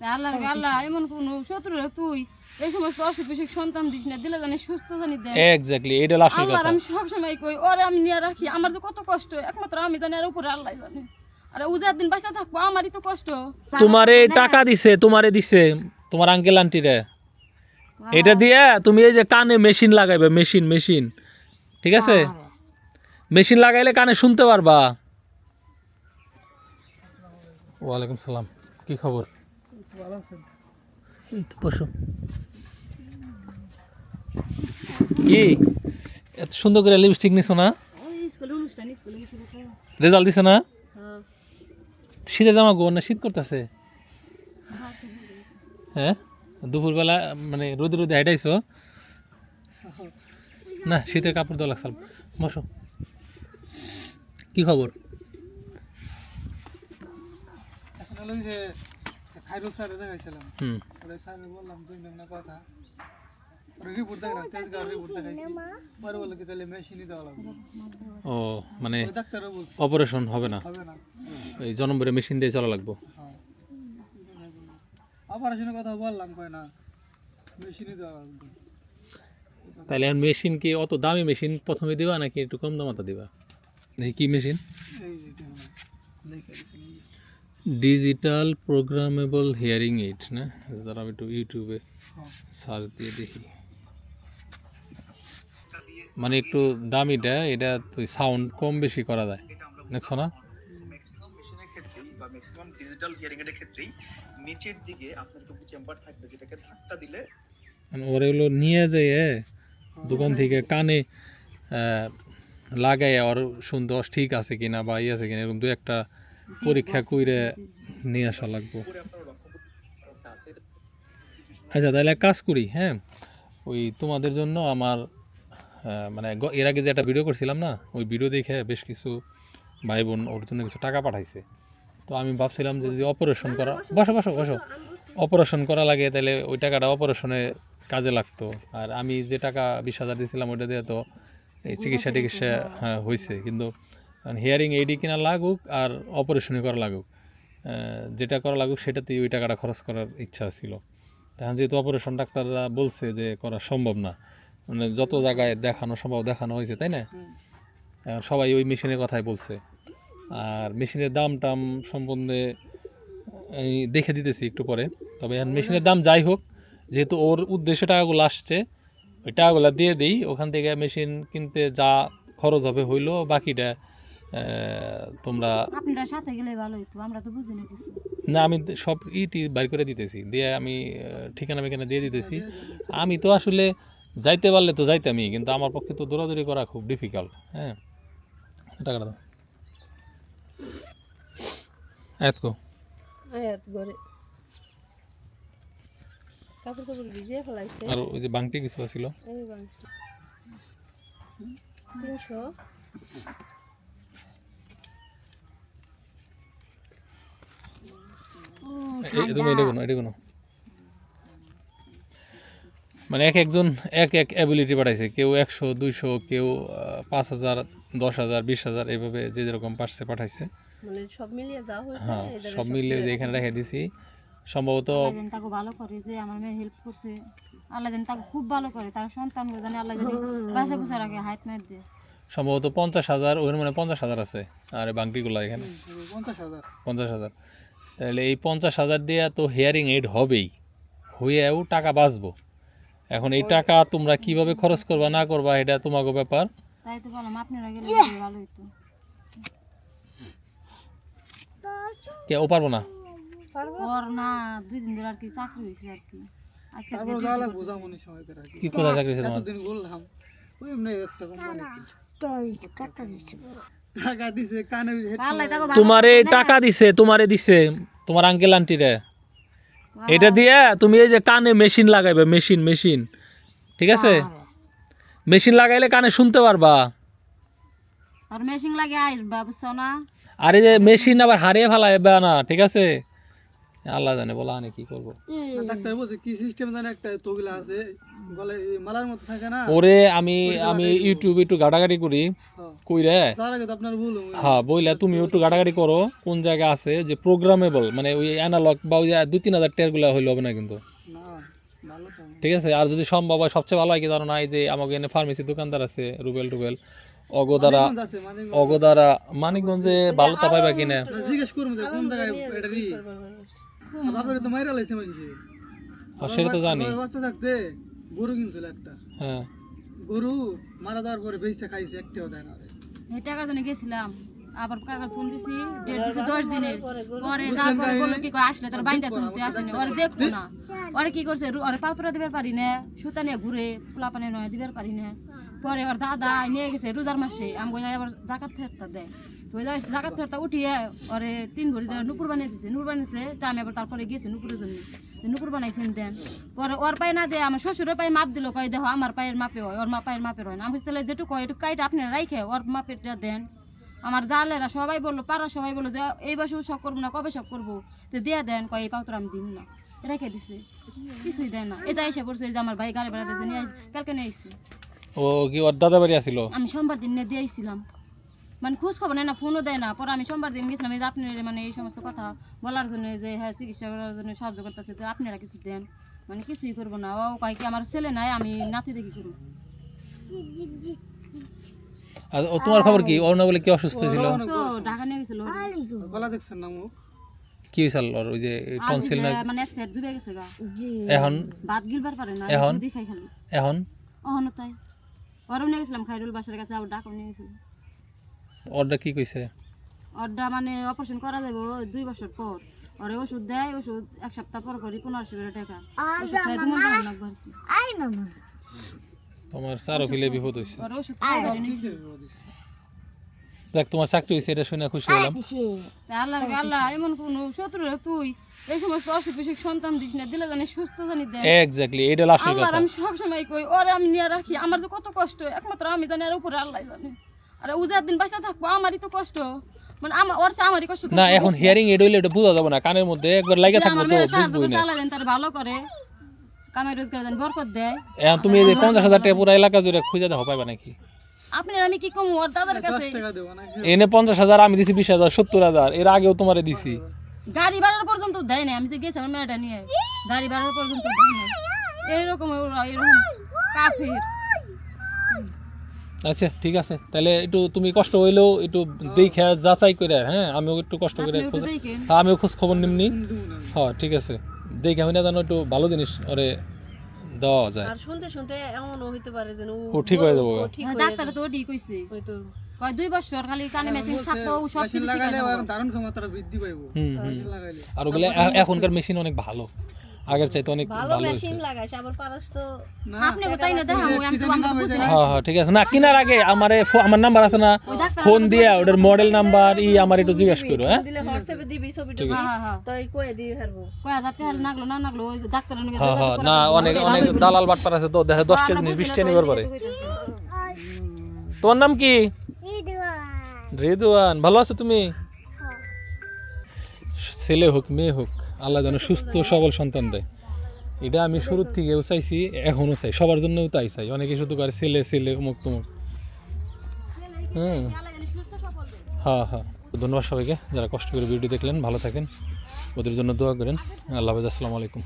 তা আল্লাহ আল্লাহ এমন কোন শত্রু তুই। এই সমস্ত অসুখ বিসুখ সন্তান দিস না দিলে জানি সুস্থ জানি দে। এক্স্যাক্টলি এটা হলো কথা। আমি সব সময় কই ওরে আমি নিয়ে রাখি আমার যে কত কষ্ট একমাত্র আমি জানি আর উপরে আল্লাহ জানে। আরে উজার দিন বাঁচা থাকব আমারই তো কষ্ট। তোমারে টাকা দিছে তোমারে দিছে তোমার আঙ্কেল আন্টিরে এটা দিয়ে তুমি এই যে কানে মেশিন লাগাইবে মেশিন মেশিন ঠিক আছে? মেশিন লাগাইলে কানে শুনতে পারবা। ওয়ালাইকুম সালাম কি খবর? এই তো বসো। কি? এত সুন্দর করে লিপস্টিক নিছো না? রেজাল্ট দিছে না? শীতের জামা গো না শীত করতেছে? হ্যাঁ দুপুরবেলা মানে রোদে রোদে হাইটাইছো? না শীতের কাপড় দেওয়া লাগছে বসো। কি খবর? এখন যে খাইরুল স্যারের দেখাইছিলাম। হুম। ওরে স্যারে বললাম দুই না কথা। ওরে রিপোর্ট দেখালাম তেজগাঁও রিপোর্ট দেখাইছি। পরে বলল কি তাহলে মেশিনই দেওয়া লাগবে। ও মানে ওই ডাক্তারও বলছে। অপারেশন হবে না? হবে না। এই জনম্বরে মেশিন দিয়ে চলা লাগবো? অপারেশনের কথা বললাম কয় না মেশিনই দেওয়া লাগবে। তাহলে এখন মেশিন কি অত দামি মেশিন প্রথমে দিবা নাকি একটু কম দামাতে দিবা? দেখি কি মেশিন এই ডিজিটাল প্রোগ্রামেবল হিয়ারিং এইড না দাঁড়া আমি একটু ইউটিউবে হ্যাঁ সার্চ দিয়ে দেখি মানে একটু দামিটা এটা তুই সাউন্ড কম বেশি করা যায় দেখছ না ম্যাক্সিমাম বা ম্যাক্সিমাম ডিজিটাল হিয়ারিং এর ক্ষেত্রেই নিচের দিকে আপনার একটু চেম্বার থাকবে যেটাকে ধাক্কা দিলে মানে ওরা নিয়ে যায় দোকান থেকে কানে আহ, লাগাইয়া ওর শুনতে ঠিক আছে কিনা বা ইয়ে আছে কিনা এরকম দু একটা পরীক্ষা কইরে নিয়ে আসা লাগবো। আচ্ছা তাহলে এক কাজ করি হ্যাঁ? ওই তোমাদের জন্য আমার মানে এর আগে যে একটা ভিডিও করছিলাম না, ওই ভিডিও দেখে বেশ কিছু ভাই বোন ওর জন্য কিছু টাকা পাঠাইছে। তো আমি ভাবছিলাম যে যদি অপারেশন করা বসো বসো বসো। অপারেশন করা লাগে, তাহলে ওই টাকাটা অপারেশনে কাজে লাগতো। আর আমি যে টাকা বিশ হাজার দিয়েছিলাম ওইটা দিয়ে তো এই চিকিৎসা টিকিৎসা হ্যাঁ হয়েছে কিন্তু হিয়ারিং এইডি কিনা লাগুক আর অপারেশনে করা লাগুক যেটা করা লাগুক সেটাতেই ওই টাকাটা খরচ করার ইচ্ছা ছিল। তখন যেহেতু অপারেশন ডাক্তাররা বলছে যে করা সম্ভব না মানে যত জায়গায় দেখানো সম্ভব দেখানো হয়েছে তাই না? সবাই ওই মেশিনের কথাই বলছে। আর মেশিনের দাম টাম সম্বন্ধে আমি দেখে দিতেছি একটু পরে। তবে এখন মেশিনের দাম যাই হোক যেহেতু ওর উদ্দেশ্যে টাকাগুলো আসছে ওই টাকাগুলো দিয়ে দিই। ওখান থেকে মেশিন কিনতে যা খরচ হবে হইল বাকিটা তোমরা আপনারা সাথে গেলে ভালো হইতো আমরা তো বুঝি না কিছু। না আমি সব ইটি বাইর করে দিতেছি দিয়ে আমি ঠিকানা মিকানা দিয়ে দিতেছি। আমি তো আসলে যাইতে পারলে তো যাইতামই কিন্তু আমার পক্ষে তো দৌড়াদৌড়ি করা খুব ডিফিকাল্ট হ্যাঁ? টাকাটা দাও। এত কো। আয়াত করে। কাপড় কাপড় ভিজিয়ে ফেলাইছে। আর ওই যে বাংটি কিছু ছিল এই বাংশ তিনশো। তুমি এটা কোনো এটা কোনো মানে এক একজন এক এক অ্যাবিলিটি পাঠাইছে কেউ একশো দুইশো কেউ পাঁচ হাজার দশ হাজার বিশ হাজার এইভাবে যে যেরকম পারছে পাঠাইছে। মানে সব মিলিয়ে হ্যাঁ সব মিলিয়ে যে এখানে রেখে দিছি। সম্ভবত তাকে ভালো করে যে আমার মেয়ে হেল্প করছে আল্লাহ যেন তাকে খুব ভালো করে তার সন্তান জানে আল্লাহ বাসা হাত না দিয়ে। সম্ভবত পঞ্চাশ হাজার ওর মানে পঞ্চাশ হাজার আছে আর বাংটিগুলো এখানে। পঞ্চাশ হাজার। পঞ্চাশ হাজার। তাহলে এই পঞ্চাশ হাজার দিয়ে তো হেয়ারিং এইড হবেই। হইয়াও টাকা বাঁচবো। এখন এই টাকা তোমরা কীভাবে খরচ করবা না করবা এটা তোমাকে ব্যাপার। তাই তো বললাম আপনারা গেলে ভালো হইতো। কে ও পারব না? ওর না দুই দিন ধরে আর কি চাকরি হয়েছে আর কি। কি। কোথায় হয়েছে তোমার? ওই একটা কোম্পানি টাকা দিছে কানে তোমারে টাকা দিছে তোমারে দিছে তোমার আঙ্কেল আন্টিরে এটা দিয়ে তুমি এই যে কানে মেশিন লাগাইবে মেশিন মেশিন ঠিক আছে? মেশিন লাগাইলে কানে শুনতে পারবা। আর মেশিন লাগে আইস বাবু সোনা। আরে যে মেশিন আবার হারিয়ে ফেলাইবে না ঠিক আছে? আল্লাহ জানে বলা আনে কি করব। ডাক্তার বলছে কি সিস্টেম জানে একটা তগিলা আছে গলায় মালার মতো থাকে না? ওরে আমি আমি ইউটিউবে একটু ঘাটাঘাটি করি। হ্যাঁ। কইরে? যার আপনার ভুল হ্যাঁ বইলা তুমি একটু ঘাটাঘাটি করো কোন জায়গা আছে যে প্রোগ্রামেবল মানে ওই অ্যানালগ বা ওই দুই তিন হাজার টেয়ারগুলা হইলে হবে না কিন্তু। না ভালো তো। ঠিক আছে? আর যদি সম্ভব হয় সবচেয়ে ভালো হয় কি জানো না এই যে আমাকে এনে ফার্মেসি দোকানদার আছে রুবেল টুবেল। অগদারা অগদারা মানিকগঞ্জে ভালোটা পাইবা কিনা? না, জিজ্ঞেস করব কোন জায়গায় এটা রি বাপের তো মাইরা লাইছে মাইছে হ্যাঁ, সেটা তো জানি। বাচ্চা থাকতে গরু কিনছিল একটা। হ্যাঁ। গরু মারা দেওয়ার পরে খাইছে একটাও দেয় না এই টাকার জন্য গেছিলাম। আবার কাকা ফোন দিছি ডেট দিছি দশ দিনের। পরে তারপরে বলল কি কয় আসলে তোর বাইন্দা তুলতে আসেনি। ওরে দেখব না। ওরে কি করছে ওরে পাউতরা দিবার পারি না সুতা নিয়ে ঘুরে পোলা পানি নয় দিবার পারি না। পরে ওর দাদা নিয়ে গেছে রোজার মাসে। আমি আবার জাকাত ফেরতা দেয় তো ফেরতা উঠিয়ে ওরে তিন ভরি নুপুর বানিয়ে দিছে নুপুর বানিয়েছে তা আমি আবার তারপরে গেছি নুপুরের জন্য। নুপুর বানাইছেন দেন। পরে ওর পায়ে না দেয় আমার শ্বশুরের পায়ে মাপ দিল কয় দেখো আমার পায়ের মাপে হয় ওর মা পায়ের মাপের হয় না। আমি তাহলে যেটুকু হয় এটুকু কাইটা আপনি রাইখে ওর মাপেরটা দেন। আমার জালেরা সবাই বলল পাড়া সবাই বলল যে এই বছর শখ করব না কবে শখ করব? তো দিয়ে দেন কয় এই পাত্র আমি দিন না। রেখে দিছে। কিছুই দেয় না। এটা এসে পড়ছে যে আমার ভাই গাড়ি ভাড়া দিয়েছে নিয়ে কালকে নিয়ে আসছে ও কি ওর দাদা বাড়ি আসিল? আমি সোমবার দিন নিয়ে দিয়ে আসছিলাম মানে খোঁজ খবর নেয় না ফোনও দেয় না। পরে আমি সোমবার দিন গেছিলাম এই যে আপনি মানে এই সমস্ত কথা বলার জন্য যে হ্যাঁ চিকিৎসা করার জন্য সাহায্য করতেছে তো আপনারা কিছু দেন। মানে কিছুই করব না। ও কয় কি আমার ছেলে নাই আমি নাতি দেখি করব। আর ও তোমার খবর কি? না বলে কি অসুস্থ ছিল? তো ঢাকা নিয়ে গেছিল গলা দেখছেন না মুখ? কি হয়েছিল ওর ওই যে টনসিল না মানে এক সাইড জুড়ে গেছে গা। এখন? ভাত গিলবার পারে না এখন? দুধই খাই খালি। এখন? অহনো তাই। নিয়ে গেছিলাম খাইরুল বাসার কাছে আবার ডাকও নিয়ে গেছিলাম ওরটা কি কইছে? ওরটা মানে অপারেশন করা যাবে দুই বছর পর। ওরে ওষুধ দেয় ওষুধ এক সপ্তাহ পর করি পনেরোশো করে টাকা। ওষুধ খাই তোমার ভালো লাগবে আর কি। তোমার চারো ফিলে বিপদ হয়েছে ওর ওষুধ খাই দেখ তোমার চাকরি হয়েছে এটা শুনে খুশি হলাম। আল্লাহ আল্লাহ এমন কোন শত্রু রে তুই। এই সমস্ত অসুখ বিসুখ সন্তান দিস না দিলে জানি সুস্থ জানি দেয়। এক্স্যাক্টলি এটা আসল কথা। আমি সবসময় কই ওরে আমি নিয়ে রাখি আমার যে কত কষ্ট একমাত্র আমি জানি আর উপরে আল্লাহ জানে। আর উজার দিন বাঁচা থাকব আমারই তো কষ্ট। মানে আমার ওর আমারই কষ্ট না এখন হিয়ারিং এড হইলে এটা বোঝা যাবে না কানের মধ্যে একবার লাগে থাকব তো বুঝবই না। তার ভালো করে। কামাই রোজগার জানি বরকত দেয়। এখন তুমি এই যে পঞ্চাশ হাজার টাকা পুরো এলাকা জুড়ে খুঁজে দেখো পাইবা নাকি? আপনার আমি কি কম? ওর দাদার কাছে। টাকা দেবো না এনে পঞ্চাশ হাজার আমি দিছি বিশ হাজার সত্তর হাজার এর আগেও তোমারে দিছি। গাড়ি ভাড়ার পর্যন্ত দেয় না আমি তো গেছি আমার মেয়েটা নিয়ে। গাড়ি ভাড়ার পর্যন্ত দেয় না এইরকম এরকম কাফির। আচ্ছা ঠিক আছে। তাহলে একটু তুমি কষ্ট হইলেও একটু দেখে যাচাই করে হ্যাঁ আমিও একটু কষ্ট করে খোঁজ- হ্যাঁ আমিও খোঁজ খবর নিমনি। হ্যাঁ ঠিক আছে। দেখে আমি না জানো একটু ভালো জিনিস ওরে দেওয়া যায়। আর শুনতে শুনতে এমন হইতে পারে যে ও ঠিক হয়ে যাব। ঠিক হ্যাঁ, ডাক্তার তো ওটি কইছে হয়তো কয় দুই বছর খালি কানে মেশিন থাকব ও সব কিছু লাগাইলে ধারণ ক্ষমতাটা বৃদ্ধি পাইবো। আর ওগুলো এখনকার মেশিন অনেক ভালো। আগের চাইতে অনেক ভালো ভালো হয়েছে। মেশিন লাগাইছে আবার পারস তো। না আপনি কোথায় না দেখা আমি আমি তো আমরা বুঝি না হ্যাঁ হ্যাঁ ঠিক আছে। না কেনার আগে আমার আমার নাম্বার আছে না। ফোন দিয়া ওটার মডেল নাম্বার ই আমার একটু জিজ্ঞেস করো হ্যাঁ? দিলে হোয়াটসঅ্যাপে দিবি ছবিটা হ্যাঁ হ্যাঁ। হ্যাঁ তাই কয়ে দিয়ে হারবো কয় হাজার টাকা নাগলো না নাগলো ওই ডাক্তারের নিয়ে হ্যাঁ হ্যাঁ না অনেক অনেক দালাল বাটপার আছে তো দেখে দশটা জিনিস বিশটা নিবার পারে তোমার নাম কি? রেদুয়ান। ভালো আছো তুমি? ছেলে হোক মেয়ে হোক আল্লাহ যেন সুস্থ সবল সন্তান দেয়। এটা আমি শুরুর থেকেও চাইছি এখনও চাই, সবার জন্যও তাই চাই। অনেকে শুধু করে ছেলে ছেলে মুখ তুমুক। হ্যাঁ। হ্যাঁ হ্যাঁ। ধন্যবাদ সবাইকে, যারা কষ্ট করে ভিডিও দেখলেন, ভালো থাকেন। ওদের জন্য দোয়া করেন। আল্লাহ হাফেজ, আসসালামু আলাইকুম।